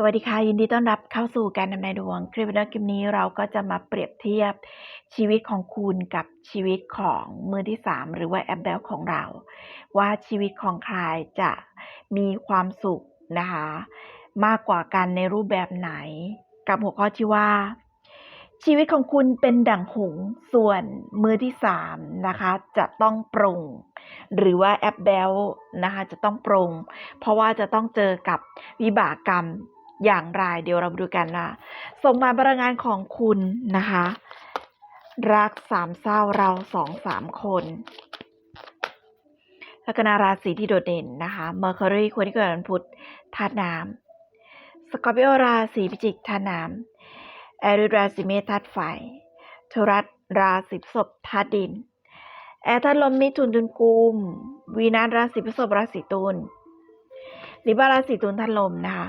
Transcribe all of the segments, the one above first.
สวัสดีค่ะ ยินดีต้อนรับเข้าสู่การนำนายดวง คลิปวิดีโอคลิปนี้เราก็จะมาเปรียบเทียบชีวิตของคุณกับชีวิตของมือที่ 3 หรือว่าแอปเบลของเรา ว่าชีวิตของใครจะมีความสุขนะคะ มากกว่ากันในรูปแบบไหน กับหัวข้อที่ว่า ชีวิตของคุณเป็นดั่งหงส์ส่วนมือที่สามนะคะ จะต้องปรงหรือว่าแอปเบลนะคะจะต้องปรงเพราะว่าจะต้องเจอกับวิบากกรรม อย่างไร เดี๋ยวเรามาดูกันว่าส่งมาพลังงานของคุณนะคะ รักสามเศร้าเราสองสามคนลัคนาราศีที่โดดเด่นนะคะเมอร์ค r รีคนที่เกิดวันพุธธาตุน้ำสกอร์ปิโอราศีพิจิกธาตุน้ำแอริราศีเมษธาตุไฟทารัสราศีพฤษภธาตุดิน แอร์ธาตุลมมิถุนตุลกุมวีนัสราศีพฤษภราศีตุลลิบาราศีตุลธาตุลมนะคะ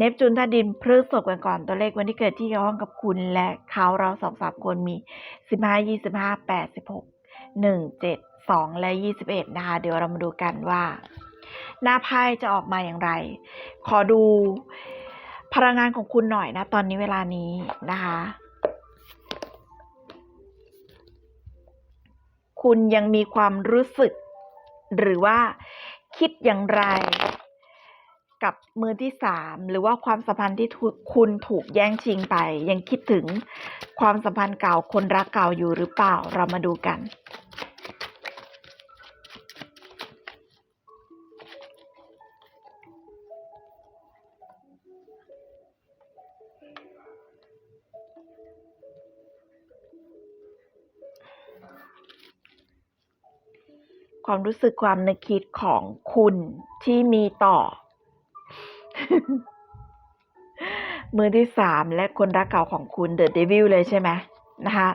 เนปจูนธาตุดินพฤษภกันก่อนตัวเลขวันที่เกิดที่เกี่ยวข้องกับคุณและเขาเราสองสามคนมีสิบห้ายี่สิบห้าแปดสิบหกหนึ่งเจ็ดสองและยี่สิบเอ็ดนะคะเดี๋ยวเรามาดูกันว่า หน้าไพ่จะออกมาอย่างไร ขอดูพลังงานของคุณหน่อยนะตอนนี้เวลานี้นะคะคุณยังมีความรู้สึก หรือว่าคิดอย่างไร กับมือที่สามหรือว่าความสัมพันธ์ที่คุณถูกแย่งชิงไป ยังคิดถึงความสัมพันธ์เก่าคนรักเก่าอยู่หรือเปล่าเรามาดูกัน ความรู้สึกความนึกคิดของคุณที่มีต่อ มือที่สามและคนรักเก่าของคุณเดอะเดวิลเลยใช่ไหมนะคะ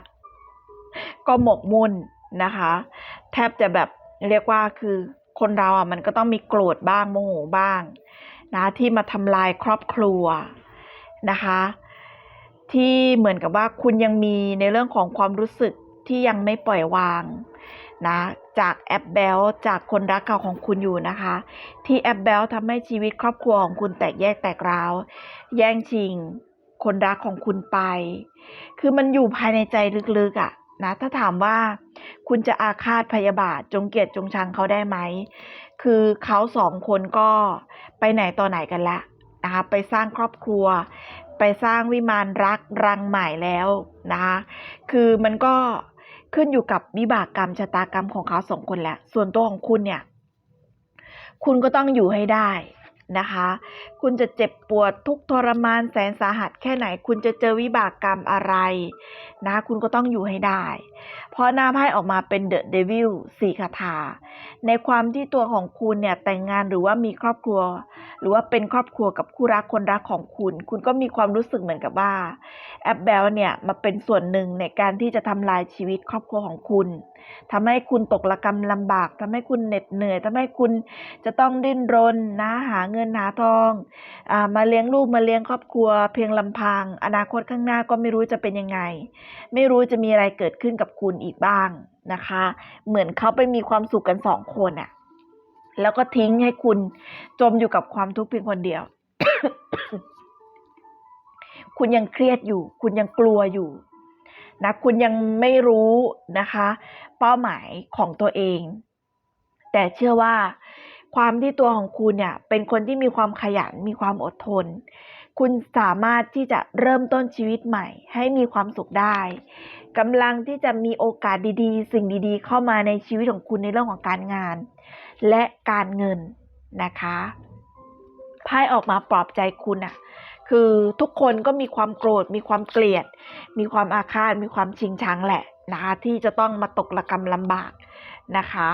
ก็หมกมุ่นนะคะ แทบจะแบบเรียกว่าคือคนเราอะมันก็ต้องมีโกรธบ้างโมโหบ้างนะที่มาทำลายครอบครัวนะคะ ที่เหมือนกับว่าคุณยังมีในเรื่องของความรู้สึกที่ยังไม่ปล่อยวาง นะจากแอปเบลจากคนรักเก่าของคุณอยู่นะคะ ที่แอปเบลทำให้ชีวิตครอบครัวของคุณแตกแยกแตกร้าว แย่งชิง คนรักของคุณไป คือมันอยู่ภายในใจลึกๆอะ่ะนะถ้าถามว่าคุณจะอาฆาตพยาบาทจงเกลียดจงชังเขาได้ไหม คือเขาสองคนก็ไปไหนต่อไหนกันละนะคะไปสร้างครอบครัว ไปสร้างวิมานรักรังใหม่แล้วนะคะคือมันก็ ขึ้นอยู่กับวิบากกรรมชะตากรรมของเขาสองคนแหละ ส่วนตัวของคุณเนี่ย คุณก็ต้องอยู่ให้ได้นะคะ คุณจะเจ็บปวดทุกทรมานแสนสาหัสแค่ไหน คุณจะเจอวิบากกรรมอะไรนะ คุณก็ต้องอยู่ให้ได้ เพราะหน้าไพ่ออกมาเป็นเดอะเดวิลสี่คาถา ในความที่ตัวของคุณเนี่ยแต่งงานหรือว่ามีครอบครัว หรือว่าเป็นครอบครัวกับคู่รักคนรักของคุณ คุณก็มีความรู้สึกเหมือนกับว่าแอปเบลเนี่ยมาเป็นส่วนหนึ่งในการที่จะทำลายชีวิตครอบครัวของคุณทำให้คุณตกระกรรมลำบากทำให้คุณเหน็ดเหนื่อยทำให้คุณจะต้องดิ้นรนนะหาเงินหาทองอามาเลี้ยงลูกมาเลี้ยงครอบครัว เพียงลำพัง อนาคตข้างหน้าก็ไม่รู้จะเป็นยังไง ไม่รู้จะมีอะไรเกิดขึ้นกับคุณอีกบ้างนะคะ เหมือนเขาไปมีความสุขกันสองคนอะแล้วก็ทิ้งให้คุณจมอยู่กับความทุกข์เพียงคนเดียว คุณยังเครียดอยู่ คุณยังกลัวอยู่นะคุณยังไม่รู้นะคะ เป้าหมายของตัวเอง แต่เชื่อว่า ความที่ตัวของคุณเนี่ย เป็นคนที่มีความขยันมีความอดทน คุณสามารถที่จะเริ่มต้นชีวิตใหม่ ให้มีความสุขได้ กำลังที่จะมีโอกาสดีๆ สิ่งดีๆ เข้ามาในชีวิตของคุณในเรื่องของการงาน และการเงินนะคะไพ่ออกมาปลอบใจคุณอะคือทุกคนก็มีความโกรธ มีความเกลียด มีความอาฆาต มีความชิงชังแหละนะคะที่จะต้องมาตกระกรรมลำบากนะคะ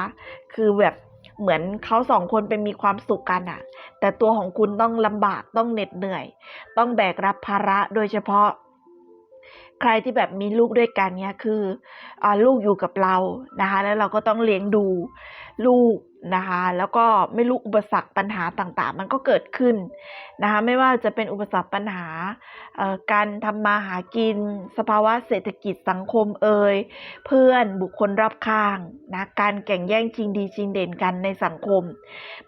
คือแบบเหมือนเขาสองคนเป็นมีความสุขกันอะแต่ตัวของคุณต้องลำบากต้องเหน็ดเหนื่อย ต้องแบกรับภาระโดยเฉพาะ ใครที่แบบมีลูกด้วยกันเนี่ยคืออลูกอยู่กับเรานะคะ แล้วเราก็ต้องเลี้ยงดูลูกนะคะ แล้วก็ไม่รู้อุปสรรคปัญหาต่างๆ มันก็เกิดขึ้นนะคะ ไม่ว่าจะเป็นอุปสรรคปัญหาการทำมาหากิน สภาวะเศรษฐกิจสังคมเอ่ยเพื่อนบุคคลรอบข้างนะการแข่งแย่งชิงดีชิงเด่นกันในสังคม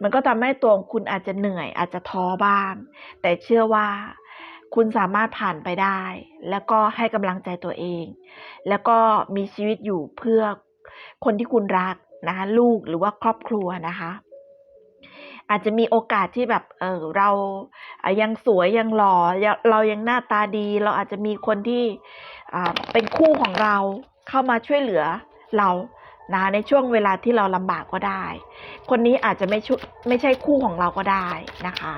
มันก็ทำให้ตัวของคุณอาจจะเหนื่อยอาจจะท้อบ้าง แต่เชื่อว่า คุณสามารถผ่านไปได้ แล้วก็ให้กำลังใจตัวเอง แล้วก็มีชีวิตอยู่เพื่อคนที่คุณรักนะคะลูกหรือว่าครอบครัวนะคะ อาจจะมีโอกาสที่แบบเออเรายังสวยยังหล่อเรายังหน้าตาดี เราอาจจะมีคนที่เป็นคู่ของเราเข้ามาช่วยเหลือเรานะในช่วงเวลาที่เราลำบากก็ได้ คนนี้อาจจะไม่ชุไม่ใช่คู่ของเราก็ได้นะคะ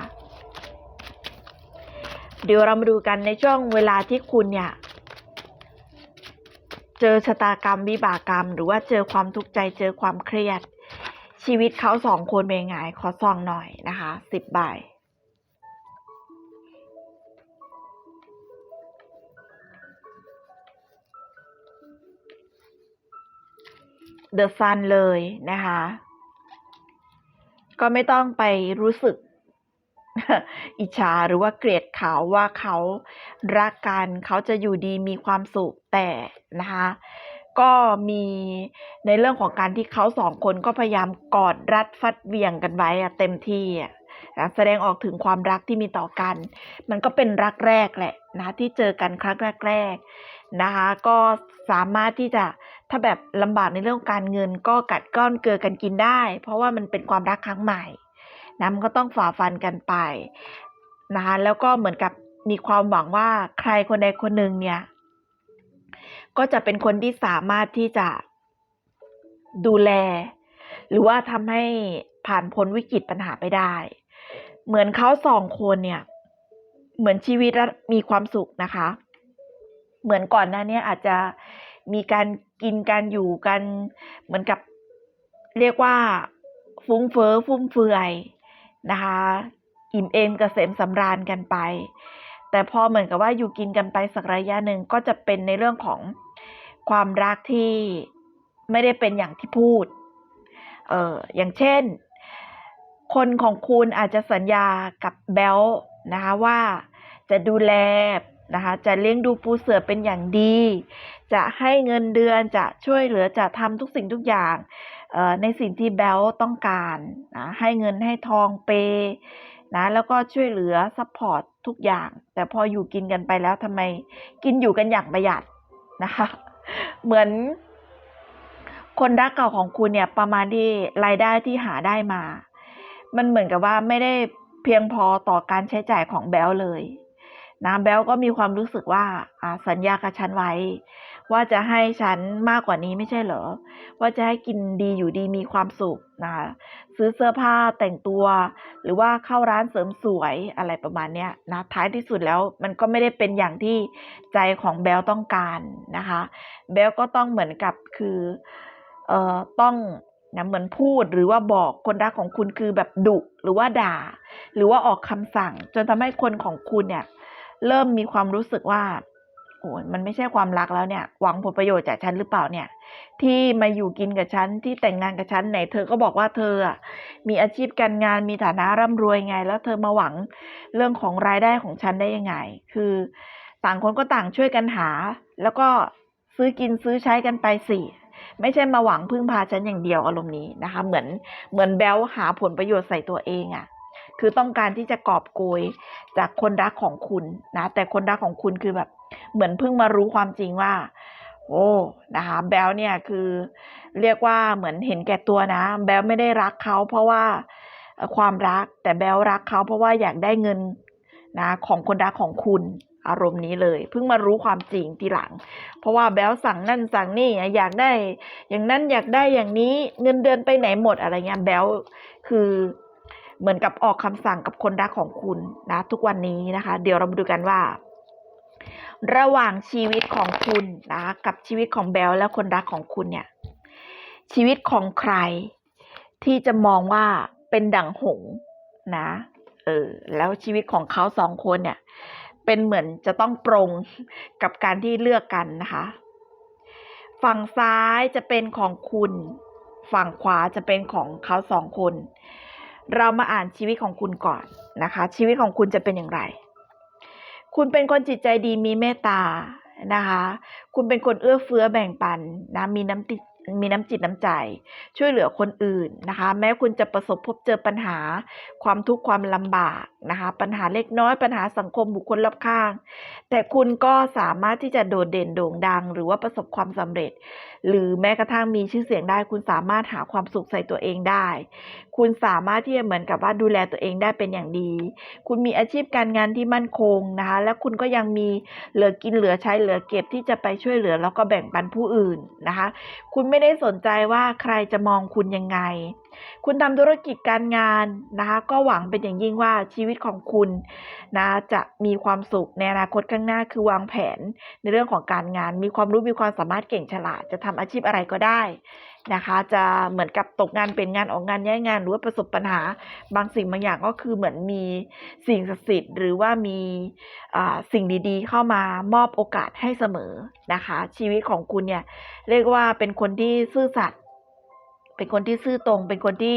เดี๋ยวเรามาดูกันในช่วงเวลาที่คุณเนี่ย เจอชะตากรรมวิบากกรรม หรือว่าเจอความทุกข์ใจเจอความเครียด ชีวิตเขาสองคนเป็นไงขอซองหน่อยนะคะสิบใบ The Sun เลยนะคะ ก็ไม่ต้องไปรู้สึก อิจฉาหรือว่าเกลียดเขาว่าเขารักกันเขาจะอยู่ดีมีความสุขแต่นะคะก็มีในเรื่องของการที่เขาสองคนก็พยายามกอดรัดฟัดเวียงกันไว้เต็มที่แสดงออกถึงความรักที่มีต่อกัน มันก็เป็นรักแรกแหละนะที่เจอกันครั้งแรกๆนะคะก็สามารถที่จะถ้าแบบลำบากในเรื่องการเงินก็กัดก้อนเกลือกันกินได้ เพราะว่ามันเป็นความรักครั้งใหม่ นะมันก็ต้องฝ่าฟันกันไปนะคะแล้วก็เหมือนกับมีความหวังว่าใครคนใดคนหนึ่งเนี่ย ก็จะเป็นคนที่สามารถที่จะดูแล หรือว่าทำให้ผ่านพ้นวิกฤตปัญหาไปได้ เหมือนเขาสองคนเนี่ย เหมือนชีวิตมีความสุขนะคะ เหมือนก่อนหน้านี้อาจจะมีการกินการอยู่กันเหมือนกับเรียกว่าฟุ้งเฟ้อฟุ่มเฟือย นะคะอิ่มเอมเกษมสำราญกันไป แต่พอเหมือนกับว่าอยู่กินกันไปสักระยะหนึ่งก็จะเป็นในเรื่องของความรักที่ไม่ได้เป็นอย่างที่พูด เอออย่างเช่น คนของคุณอาจจะสัญญากับแบลนะคะว่าจะดูแลนะคะจะเลี้ยงดูปูเสือเป็นอย่างดี จะให้เงินเดือนจะช่วยเหลือจะทำทุกสิ่งทุกอย่าง ในสิ่งที่แบลต้องการนะให้เงินให้ทองเปย์นะแล้วก็ช่วยเหลือซัพพอร์ตทุกอย่าง แต่พออยู่กินกันไปแล้วทำไมกินอยู่กันอย่างประหยัดนะคะ เหมือนคนรักเก่าของคุณเนี่ยประมาณที่รายได้ที่หาได้มา มันเหมือนกับว่าไม่ได้เพียงพอต่อการใช้จ่ายของแบลเลยนะแบลก็มีความรู้สึกว่าอ่าสัญญากับฉันไว้ ว่าจะให้ฉันมากกว่านี้ไม่ใช่เหรอ ว่าจะให้กินดีอยู่ดีมีความสุขนะคะซื้อเสื้อผ้าแต่งตัว หรือว่าเข้าร้านเสริมสวยอะไรประมาณเนี้ยนะท้ายที่สุดแล้วมันก็ไม่ได้เป็นอย่างที่ใจของแบลต้องการนะคะแบลก็ต้องเหมือนกับคือเอ่อต้องนะเหมือนพูดหรือว่าบอกคนรักของคุณคือแบบดุหรือว่าด่า หรือว่าออกคำสั่ง จนทำให้คนของคุณเนี่ยเริ่มมีความรู้สึกว่า มันไม่ใช่ความรักแล้วเนี่ย หวังผลประโยชน์จากฉันหรือเปล่าเนี่ย ที่มาอยู่กินกับฉันที่แต่งงานกับฉันไหนเธอก็บอกว่าเธออะมีอาชีพการงานมีฐานะร่ำรวยไง แล้วเธอมาหวังเรื่องของรายได้ของฉันได้ยังไง คือต่างคนก็ต่างช่วยกันหา แล้วก็ซื้อกินซื้อใช้กันไปสิไม่ใช่มาหวังพึ่งพาฉันอย่างเดียวอารมณ์นี้นะคะ เหมือนเหมือนแบลหาผลประโยชน์ใส่ตัวเองอะคือต้องการที่จะกอบโกยจากคนรักของคุณนะ แต่คนรักของคุณคือแบบ เหมือนเพิ่งมารู้ความจริงว่า โอ้นะคะแบลเนี่ยคือเรียกว่าเหมือนเห็นแก่ตัวนะ แบลไม่ได้รักเขาเพราะว่าความรักแต่แบลรักเขาเพราะว่าอยากได้เงินนะของคนรักของคุณอารมณ์นี้เลยเพิ่งมารู้ความจริงทีหลัง เพราะว่าแบลสั่งนั่นสั่งนี่อยากได้ อย่างนั้นอยากได้อย่างนี้เงินเดือนไปไหนหมดอะไรเงี้ยแบลคือเหมือนกับออกคำสั่งกับคนรักของคุณนะ ทุกวันนี้นะคะ เดี๋ยวเรามาดูกันว่า ระหว่างชีวิตของคุณนะกับชีวิตของแบลและคนรักของคุณเนี่ย ชีวิตของใครที่จะมองว่าเป็นดั่งหงส์นะเออแล้วชีวิตของเขาสองคนเนี่ย เป็นเหมือนจะต้องปรงกับการที่เลือกกันนะคะ ฝั่งซ้ายจะเป็นของคุณ ฝั่งขวาจะเป็นของเขาสองคน เรามาอ่านชีวิตของคุณก่อนนะคะ ชีวิตของคุณจะเป็นอย่างไร คุณเป็นคนจิตใจดีมีเมตตานะคะ คุณเป็นคนเอื้อเฟื้อแบ่งปันนะมีน้ำติมีน้ำจิตน้ำใจ ช่วยเหลือคนอื่นนะคะ แม้คุณจะประสบพบเจอปัญหา ความทุกข์ความลำบากนะคะ ปัญหาเล็กน้อยปัญหาสังคมบุคคลรอบข้าง แต่คุณก็สามารถที่จะโดดเด่นโด่งดัง หรือว่าประสบความสำเร็จ หรือแม้กระทั่งมีชื่อเสียงได้ คุณสามารถหาความสุขใส่ตัวเองได้ คุณสามารถที่จะเหมือนกับว่าดูแลตัวเองได้เป็นอย่างดี คุณมีอาชีพการงานที่มั่นคงนะคะ และคุณก็ยังมีเหลือกินเหลือใช้เหลือเก็บที่จะไปช่วยเหลือแล้วก็แบ่งปันผู้อื่นนะคะ คุณไม่ได้สนใจว่าใครจะมองคุณยังไง คุณทำธุรกิจการงานนะคะก็หวังเป็นอย่างยิ่งว่าชีวิตของคุณนะจะมีความสุขในอนาคตข้างหน้าคือวางแผนในเรื่องของการงาน มีความรู้มีความสามารถเก่งฉลาด จะทำอาชีพอะไรก็ได้นะคะ จะเหมือนกับตกงานเป็นงานออกงานย้ายงาน หรือว่าประสบปัญหาบางสิ่งบางอย่างก็คือเหมือนมีสิ่งศักดิ์สิทธิ์หรือว่ามีสิ่งดีๆ เข้ามามอบโอกาสให้เสมอนะคะ ชีวิตของคุณเนี่ยเรียกว่าเป็นคนที่ซื่อสัตย์ เป็นคนที่ซื่อตรง เป็นคนที่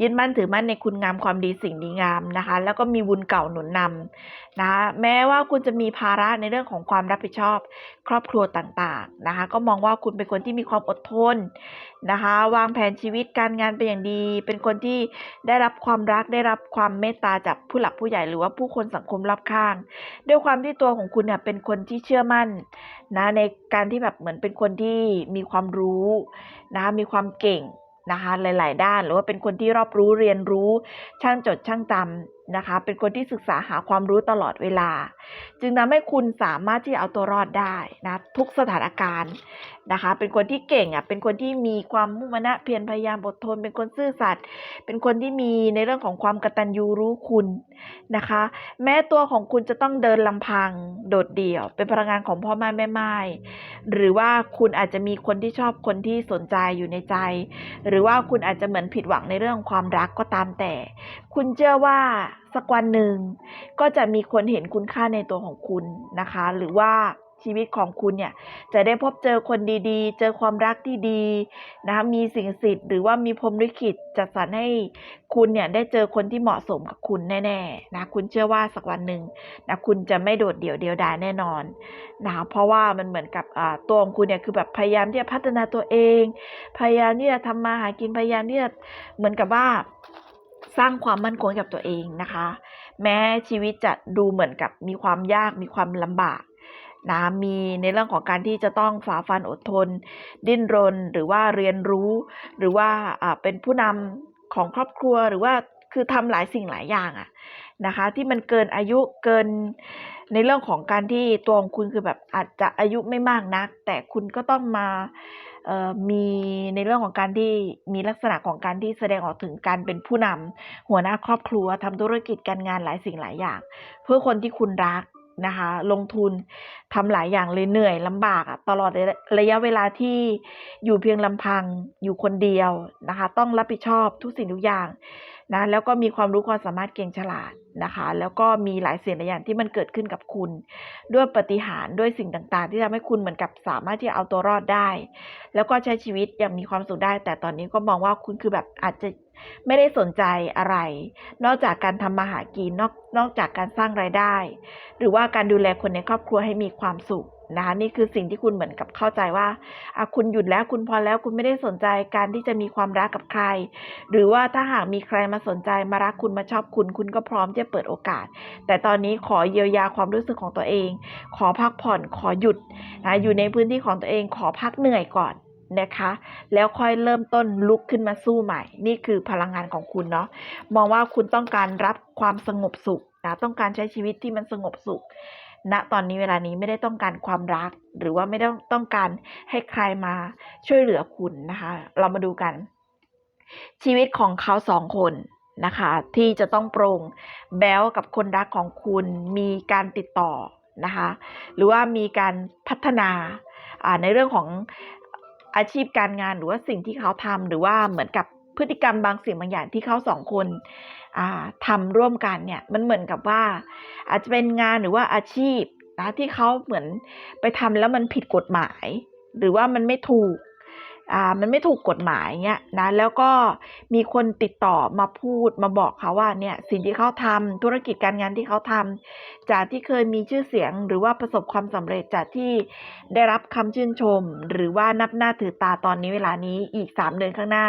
ยึดมั่นถือมั่นในคุณงามความดีสิ่งดีงามนะคะ แล้วก็มีบุญเก่าหนุนนำนะคะแม้ว่าคุณจะมีภาระในเรื่องของความรับผิดชอบ ครอบครัวต่างๆนะคะ ก็มองว่าคุณเป็นคนที่มีความอดทนนะคะ วางแผนชีวิตการงานเป็นอย่างดี เป็นคนที่ได้รับความรักได้รับความเมตตาจากผู้หลักผู้ใหญ่หรือว่าผู้คนสังคมรอบข้าง ด้วยความที่ตัวของคุณเนี่ยเป็นคนที่เชื่อมั่นนะในการที่แบบเหมือนเป็นคนที่มีความรู้นะคะมีความเก่งนะคะหลาย ๆ ด้าน หรือว่าเป็นคนที่รอบรู้เรียนรู้ช่างจดช่างจำ นะคะ เป็นคนที่ศึกษาหาความรู้ตลอดเวลา จึงทำให้คุณสามารถที่จะเอาตัวรอดได้นะทุกสถานการณ์นะคะ เป็นคนที่เก่งอะ เป็นคนที่มีความมุ่งมั่นเพียรพยายามอดทน เป็นคนซื่อสัตย์ เป็นคนที่มีในเรื่องของความกตัญญูรู้คุณนะคะ แม้ตัวของคุณจะต้องเดินลำพังโดดเดี่ยว เป็นพลังงานของพ่อแม่แม่ไม้หรือว่าคุณอาจจะมีคนที่ชอบคนที่สนใจอยู่ในใจ หรือว่าคุณอาจจะเหมือนผิดหวังในเรื่องความรักก็ตามแต่ คุณเชื่อว่าสักวันหนึ่งก็จะมีคนเห็นคุณค่าในตัวของคุณนะคะ หรือว่าชีวิตของคุณเนี่ยจะได้พบเจอคนดีๆ เจอความรักที่ดีนะคะมีสิ่งศักดิ์สิทธิ์หรือว่ามีพรหมลิขิตจัดสรรให้คุณเนี่ยได้เจอคนที่เหมาะสมกับคุณแน่ๆนะคุณเชื่อว่าสักวันหนึ่งนะคุณจะไม่โดดเดี่ยวเดียวดายแน่นอนนะคะเพราะว่ามันเหมือนกับตัวของคุณเนี่ยคือแบบพยายามที่จะพัฒนาตัวเอง พยายามที่จะทำมาหากินพยายามที่จะเหมือนกับว่า สร้างความมั่นคงกับตัวเองนะคะ แม้ชีวิตจะดูเหมือนกับมีความยากมีความลำบากนะมีในเรื่องของการที่จะต้องฝ่าฟันอดทน ดิ้นรนหรือว่าเรียนรู้ หรือว่าอ่าเป็นผู้นำของครอบครัวหรือว่าคือทำหลายสิ่งหลายอย่างอะนะคะ ที่มันเกินอายุเกินในเรื่องของการที่ตัวของคุณคือแบบอาจจะอายุไม่มากนัก แต่คุณก็ต้องมา เอ่อมีในเรื่องของการที่มีลักษณะของการที่แสดงออกถึงการเป็นผู้นำหัวหน้าครอบครัวทำธุรกิจการงานหลายสิ่งหลายอย่าง เพื่อคนที่คุณรักนะคะ ลงทุนทำหลายอย่างเลยเหนื่อยลำบากอะตลอดระยะเวลาที่อยู่เพียงลำพังอยู่คนเดียวนะคะ ต้องรับผิดชอบทุกสิ่งทุกอย่าง นะแล้วก็มีความรู้ความสามารถเก่งฉลาดนะคะ แล้วก็มีหลายเสิ่งหลายอย่างที่มันเกิดขึ้นกับคุณ ด้วยปฏิหารด้วยสิ่งต่างๆ ที่ทำให้คุณเหมือนกับสามารถที่จะเอาตัวรอดได้ แล้วก็ใช้ชีวิตอย่างมีความสุขได้ แต่ตอนนี้ก็มองว่าคุณคือแบบอาจจะไม่ได้สนใจอะไร นอกจากการทำมาหากินนอกนอกจากการสร้างรายได้ หรือว่าการดูแลคนในครอบครัวให้มีความสุข นะคะนี่คือสิ่งที่คุณเหมือนกับเข้าใจว่าคุณหยุดแล้วคุณพอแล้วคุณไม่ได้สนใจการที่จะมีความรักกับใคร หรือว่าถ้าหากมีใครมาสนใจมารักคุณมาชอบคุณ คุณก็พร้อมจะเปิดโอกาส แต่ตอนนี้ขอเยียวยาความรู้สึกของตัวเอง ขอพักผ่อนขอหยุดนะอยู่ในพื้นที่ของตัวเองขอพักเหนื่อยก่อนนะคะ แล้วค่อยเริ่มต้นลุกขึ้นมาสู้ใหม่ นี่คือพลังงานของคุณเนาะมองว่าคุณต้องการรับความสงบสุขนะต้องการใช้ชีวิตที่มันสงบสุข ณตอนนี้เวลานี้ไม่ได้ต้องการความรัก หรือว่าไม่ต้องต้องการให้ใครมาช่วยเหลือคุณนะคะ เรามาดูกัน ชีวิตของเขาสองคนนะคะ ที่จะต้องโปร่งแบลกับคนรักของคุณมีการติดต่อนะคะ หรือว่ามีการพัฒนาอ่าในเรื่องของอาชีพการงานหรือว่าสิ่งที่เขาทำหรือว่าเหมือนกับพฤติกรรมบางสิ่งบางอย่างที่เขาสองคน อ่าทำร่วมกันเนี่ยมันเหมือนกับว่า อาจจะเป็นงานหรือว่าอาชีพนะที่เขาเหมือนไปทำแล้วมันผิดกฎหมาย หรือว่ามันไม่ถูกอ่ามันไม่ถูกกฎหมายเงี้ยนะแล้วก็มีคนติดต่อมาพูดมาบอกเขาว่าเนี่ยสิ่งที่เขาทำธุรกิจการงานที่เขาทำจากที่เคยมีชื่อเสียง หรือว่าประสบความสำเร็จจากที่ได้รับคำชื่นชม หรือว่านับหน้าถือตาตอนนี้เวลานี้อีกสามเดือนข้างหน้า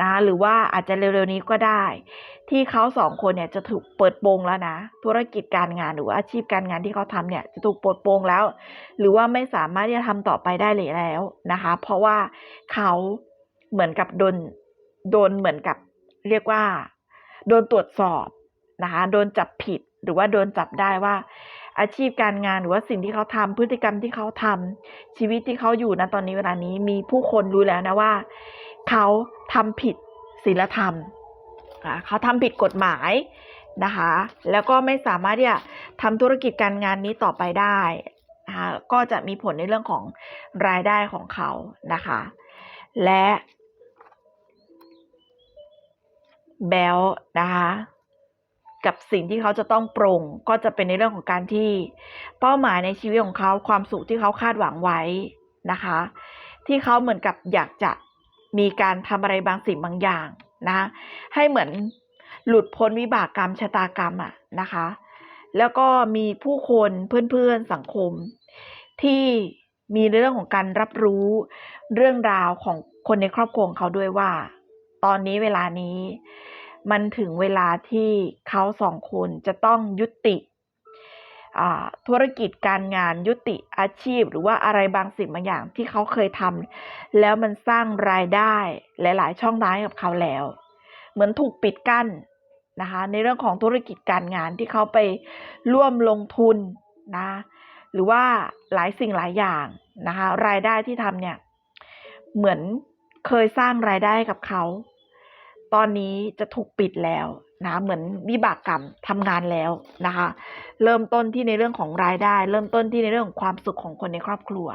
นะหรือว่าอาจจะเร็วๆนี้ก็ได้ ที่เขาสองคนเนี่ยจะถูกเปิดโปงแล้วนะ ธุรกิจการงานหรือว่าอาชีพการงานที่เขาทำเนี่ยจะถูกเปิดโปงแล้ว หรือว่าไม่สามารถที่จะทำต่อไปได้เลยแล้วนะคะ เพราะว่าเขาเหมือนกับโดนโดนเหมือนกับเรียกว่าโดนตรวจสอบนะคะโดนจับผิดหรือว่าโดนจับได้ว่า อาชีพการงานหรือว่าสิ่งที่เขาทำพฤติกรรมที่เขาทำชีวิตที่เขาอยู่นะตอนนี้เวลานี้มีผู้คนรู้แล้วนะว่า เขาทำผิดศีลธรรมเขาทำผิดกฎหมายนะคะ แล้วก็ไม่สามารถที่จะทำธุรกิจการงานนี้ต่อไปได้นะคะก็จะมีผลในเรื่องของรายได้ของเขานะคะ และแบลนะคะกับสิ่งที่เขาจะต้องปรงก็จะเป็นในเรื่องของการที่เป้าหมายในชีวิตของเขาความสุขที่เขาคาดหวังไว้นะคะ ที่เขาเหมือนกับอยากจะ มีการทำอะไรบางสิ่งบางอย่างนะให้เหมือนหลุดพ้นวิบากกรรมชะตากรรมอะนะคะ แล้วก็มีผู้คนเพื่อนๆสังคม ที่มีเรื่องของการรับรู้เรื่องราวของคนในครอบครัวของเขาด้วยว่า ตอนนี้เวลานี้มันถึงเวลาที่เขาสองคนจะต้องยุติ ธุรกิจการงานยุติอาชีพ หรือว่าอะไรบางสิ่งบางอย่างที่เขาเคยทำแล้วมันสร้างรายได้หลาย ๆ ช่องทางกับเขาแล้ว เหมือนถูกปิดกั้นนะคะในเรื่องของธุรกิจการงานที่เขาไปร่วมลงทุนนะหรือว่าหลายสิ่งหลายอย่างนะคะรายได้ที่ทำเนี่ยเหมือนเคยสร้างรายได้ให้กับเขา ตอนนี้จะถูกปิดแล้ว นะเหมือนวิบากกรรมทำงานแล้วนะคะ เริ่มต้นที่ในเรื่องของรายได้ เริ่มต้นที่ในเรื่องของความสุขของคนในครอบครัว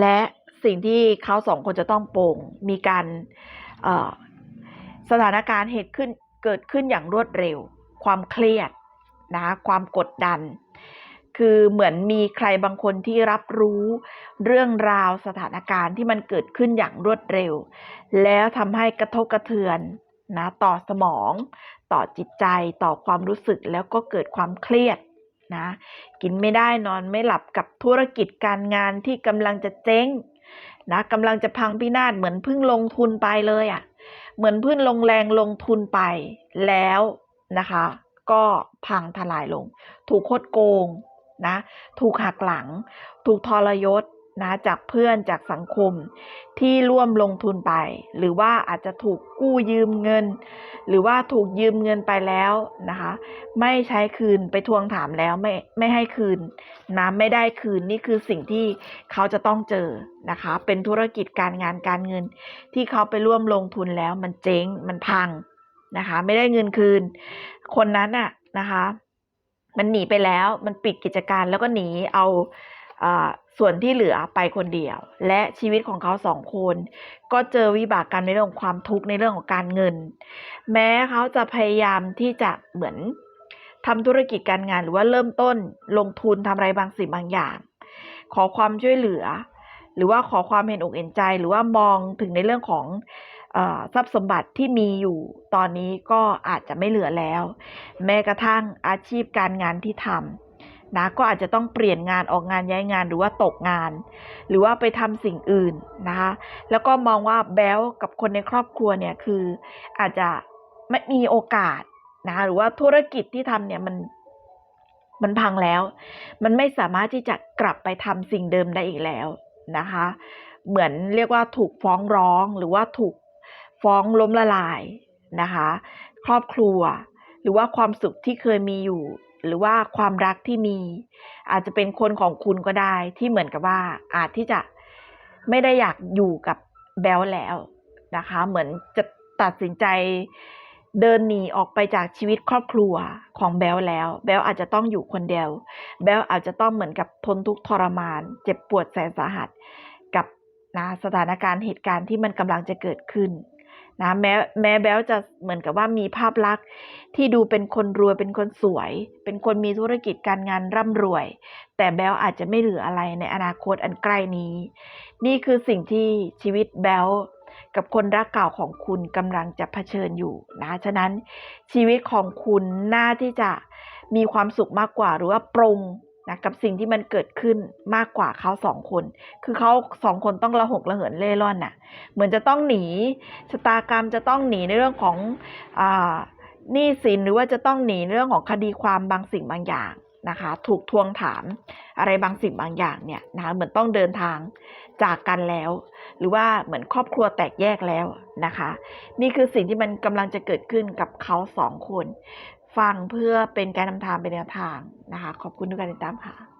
และสิ่งที่เขาสองคนจะต้องโปร่งมีการสถานการณ์เหตุขึ้นเกิดขึ้นอย่างรวดเร็ว ความเครียดนะความกดดัน คือเหมือนมีใครบางคนที่รับรู้เรื่องราวสถานการณ์ที่มันเกิดขึ้นอย่างรวดเร็ว แล้วทำให้กระทบกระเทือน นะต่อสมอง ต่อจิตใจต่อความรู้สึกแล้วก็เกิดความเครียดนะกินไม่ได้นอนไม่หลับกับธุรกิจการงานที่กำลังจะเจ๊งนะกำลังจะพังพินาศเหมือนเพิ่งลงทุนไปเลยอะ่ะเหมือนเพิ่งลงแรงลงทุนไปแล้วนะคะ ก็พังทลายลง ถูกคดโกงนะถูกหักหลัง ถูกทรยศ นะจากเพื่อนจากสังคมที่ร่วมลงทุนไป หรือว่าอาจจะถูกกู้ยืมเงิน หรือว่าถูกยืมเงินไปแล้วนะคะ ไม่ใช้คืนไปทวงถามแล้วไม่ไม่ให้คืนนะไม่ได้คืนนี่คือสิ่งที่เขาจะต้องเจอนะคะ เป็นธุรกิจการงานการเงิน ที่เขาไปร่วมลงทุนแล้วมันเจ๊งมันพังนะคะ ไม่ได้เงินคืน คนนั้นอะนะคะ มันหนีไปแล้วมันปิดกิจการแล้วก็หนีเอาอา ส่วนที่เหลือไปคนเดียว และชีวิตของเขาสองคน ก็เจอวิบากกรรมในเรื่องของความทุกข์ในเรื่องของการเงิน แม้เขาจะพยายามที่จะเหมือนทำธุรกิจการงานหรือว่าเริ่มต้นลงทุนทำอะไรบางสิ่งบางอย่าง ขอความช่วยเหลือ หรือว่าขอความเห็นอกเห็นใจ หรือว่ามองถึงในเรื่องของทรัพย์สมบัติที่มีอยู่ตอนนี้ก็อาจจะไม่เหลือแล้ว แม้กระทั่งอาชีพการงานที่ทำ นะก็อาจจะต้องเปลี่ยนงานออกงานย้ายงานหรือว่าตกงาน หรือว่าไปทำสิ่งอื่นนะคะแล้วก็มองว่าแบลกับคนในครอบครัวเนี่ยคืออาจจะไม่มีโอกาสนะหรือว่าธุรกิจที่ทำเนี่ยมันมันพังแล้ว มันไม่สามารถที่จะกลับไปทำสิ่งเดิมได้อีกแล้วนะคะ เหมือนเรียกว่าถูกฟ้องร้องหรือว่าถูกฟ้องล้มละลายนะคะ ครอบครัว หรือว่าความสุขที่เคยมีอยู่ หรือว่าความรักที่มี อาจจะเป็นคนของคุณก็ได้ที่เหมือนกับว่า อาจที่จะไม่ได้อยากอยู่กับแบลแล้วนะคะ เหมือนจะตัดสินใจเดินหนีออกไปจากชีวิตครอบครัวของแบลแล้ว แบลอาจจะต้องอยู่คนเดียว แบลอาจจะต้องเหมือนกับทนทุกข์ทรมาน เจ็บปวดแสนสาหัส กับนะสถานการณ์เหตุการณ์ที่มันกำลังจะเกิดขึ้น นะแม้แม้แบลจะเหมือนกับว่ามีภาพลักษณ์ที่ดูเป็นคนรวยเป็นคนสวย เป็นคนมีธุรกิจการงานร่ำรวย แต่แบลอาจจะไม่เหลืออะไรในอนาคตอันใกล้นี้ นี่คือสิ่งที่ชีวิตแบลกับคนรักเก่าของคุณกำลังจะเผชิญอยู่นะฉะนั้นชีวิตของคุณน่าที่จะมีความสุขมากกว่าหรือว่าปรง นะกับสิ่งที่มันเกิดขึ้นมากกว่าเขาสองคน คือเขาสองคนต้องระหกระเหินเล่ร่อนน่ะ เหมือนจะต้องหนีชะตากรรมจะต้องหนีในเรื่องของอหนี้สินหรือว่าจะต้องหนีในเรื่องของคดีความบางสิ่งบางอย่างนะคะ ถูกทวงถามอะไรบางสิ่งบางอย่างเนี่ยนะคะเหมือนต้องเดินทางจากกันแล้ว หรือว่าเหมือนครอบครัวแตกแยกแล้วนะคะ นี่คือสิ่งที่มันกำลังจะเกิดขึ้นกับเขาสองคน ฟังเพื่อเป็นการนำทางเป็นแนวทางนะคะ ขอบคุณทุกการติดตามค่ะ